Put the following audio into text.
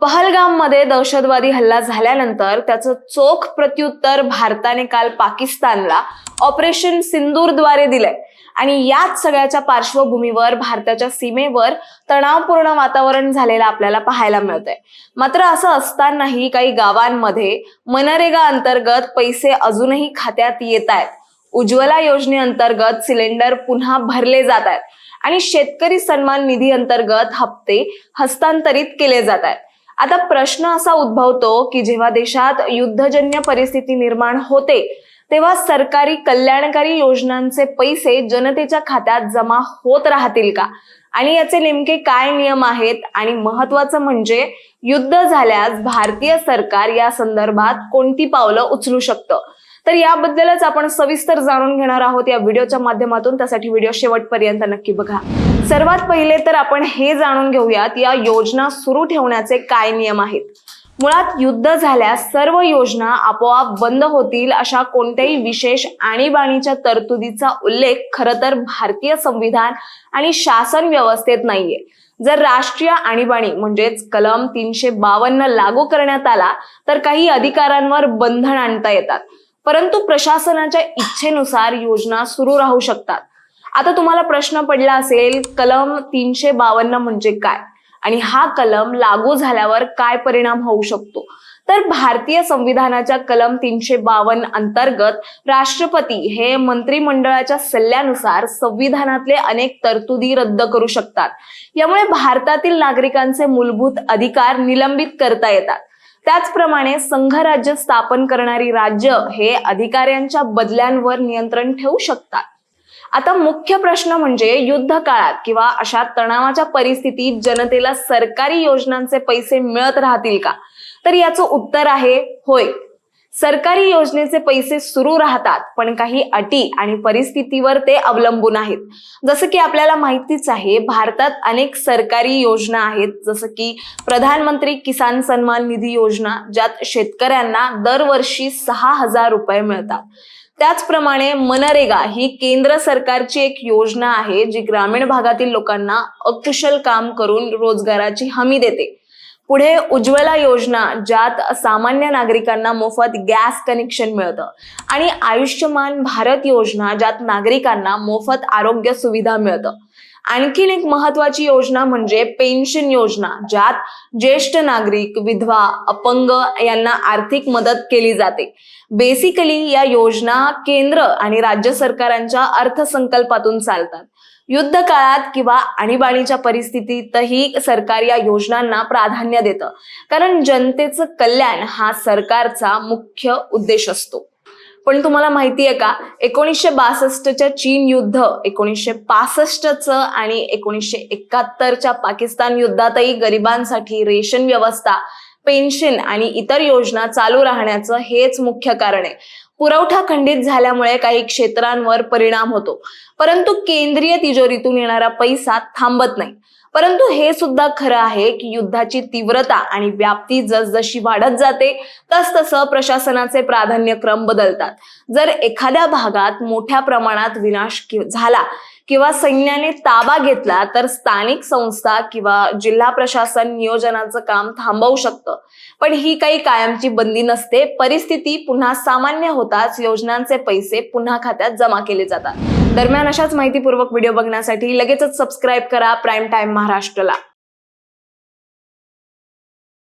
पहलगाममध्ये दहशतवादी हल्ला झाल्यानंतर त्याचं चोख प्रत्युत्तर भारताने काल पाकिस्तानला ऑपरेशन सिंदूरद्वारे दिलंय. आणि याच सगळ्याच्या पार्श्वभूमीवर भारताच्या सीमेवर तणावपूर्ण वातावरण झालेलं आपल्याला पाहायला मिळतंय. मात्र असं असतानाही काही गावांमध्ये मनरेगा अंतर्गत पैसे अजूनही खात्यात येत आहेत उज्ज्वला योजनेअंतर्गत सिलेंडर पुन्हा भरले जात आहेत आणि शेतकरी सन्मान निधी अंतर्गत हप्ते हस्तांतरित केले जात आहेत आता प्रश्न असा उद्भवतो की जेव्हा देशात युद्धजन्य परिस्थिती निर्माण होते तेव्हा सरकारी कल्याणकारी योजनांचे पैसे जनतेच्या खात्यात जमा होत राहतील का? आणि याचे नेमके काय नियम आहेत? आणि महत्वाचं म्हणजे युद्ध झाल्यास भारतीय सरकार या संदर्भात कोणती पावलं उचलू शकतं? तर याबद्दलच आपण सविस्तर जाणून घेणार आहोत या व्हिडिओच्या माध्यमातून. त्यासाठी व्हिडिओ शेवटपर्यंत नक्की बघा. सर्वात पहिले तर आपण हे जाणून घेऊयात या योजना सुरू ठेवण्याचे काय नियम आहेत? मुळात युद्ध झाल्यास सर्व योजना आपोआप बंद होतील अशा कोणत्याही विशेष आणीबाणीच्या तरतुदीचा उल्लेख खरं तर भारतीय संविधान आणि शासन व्यवस्थेत नाहीये. जर राष्ट्रीय आणीबाणी म्हणजेच कलम तीनशे बावन्न लागू करण्यात आला तर काही अधिकारांवर बंधन आणता येतात. परंतु प्रशासनाच्या इच्छेनुसार योजना सुरू राहू शकतात. आता तुम्हाला प्रश्न पडला असेल कलम तीनशे बावन्न म्हणजे काय? आणि हा कलम लागू झाल्यावर काय परिणाम होऊ शकतो? तर भारतीय संविधानाच्या कलम तीनशे बावन्न अंतर्गत राष्ट्रपती हे मंत्रिमंडळाच्या सल्ल्यानुसार संविधानातले अनेक तरतुदी रद्द करू शकतात. यामुळे भारतातील नागरिकांचे मूलभूत अधिकार निलंबित करता येतात. त्याचप्रमाणे संघराज्य स्थापन करणारी राज्य हे अधिकाऱ्यांच्या बदल्यांवर नियंत्रण ठेवू शकतात. आता मुख्य प्रश्न म्हणजे युद्ध काळात किंवा अशा तणावाच्या परिस्थितीत जनतेला सरकारी योजनांचे पैसे मिळत राहतील का? तर याचं उत्तर आहे होय. सरकारी योजनेचे पैसे सुरू राहतात पण काही अटी आणि परिस्थितीवर ते अवलंबून आहेत. जसं की आपल्याला माहितीच आहे भारतात अनेक सरकारी योजना आहेत जसं की प्रधानमंत्री किसान सन्मान निधी योजना ज्यात शेतकऱ्यांना दरवर्षी सहा हजार रुपये मिळतात. त्याचप्रमाणे मनरेगा ही केंद्र सरकारची एक योजना आहे जी ग्रामीण भागातील लोकांना अकुशल काम करून रोजगाराची हमी देते. पुढे उज्ज्वला योजना ज्यात सामान्य नागरिकांना मोफत गॅस कनेक्शन मिळतं. आणि आयुष्यमान भारत योजना ज्यात नागरिकांना मोफत आरोग्य सुविधा मिळतं. आणखीन एक महत्वाची योजना म्हणजे पेन्शन योजना ज्यात ज्येष्ठ नागरिक विधवा अपंग यांना आर्थिक मदत केली जाते. बेसिकली या योजना केंद्र आणि राज्य सरकारांच्या अर्थसंकल्पातून चालतात. युद्ध काळात किंवा आणीबाणीच्या परिस्थितीतही सरकार या योजनांना प्राधान्य देतं. कारण जनतेचं कल्याण हा सरकारचा मुख्य उद्देश असतो. पण तुम्हाला माहिती आहे का? एकोणीसशे बासष्टच्या चीन युद्ध एकोणीसशे पासष्टचं आणि एकोणीसशे एकाहत्तरच्या पाकिस्तान युद्धातही गरिबांसाठी रेशन व्यवस्था पेन्शन आणि इतर योजना चालू राहण्याचं हेच मुख्य कारण आहे. पुरवठा खंडित झाल्यामुळे काही क्षेत्रांवर परिणाम होतो. परंतु केंद्रीय तिजोरीतून येणारा पैसा थांबत नाही. परंतु हे सुद्धा खरं आहे की युद्धाची तीव्रता आणि व्याप्ती जसजशी वाढत जाते तसतसं प्रशासनाचे प्राधान्यक्रम बदलतात. जर एखाद्या भागात मोठ्या प्रमाणात विनाश झाला किंवा सैन्याने ताबा घेतला तर स्थानिक संस्था किंवा जिल्हा प्रशासन नियोजनाचं काम थांबवू शकतं. पण ही काही कायमची बंदी नसते. परिस्थिती पुन्हा सामान्य होताच योजनांचे पैसे पुन्हा खात्यात जमा केले जातात. दरम्यान अशाच माहितीपूर्वक व्हिडिओ बघण्यासाठी लगेचच सबस्क्राईब करा. Prime time महाराष्ट्रला.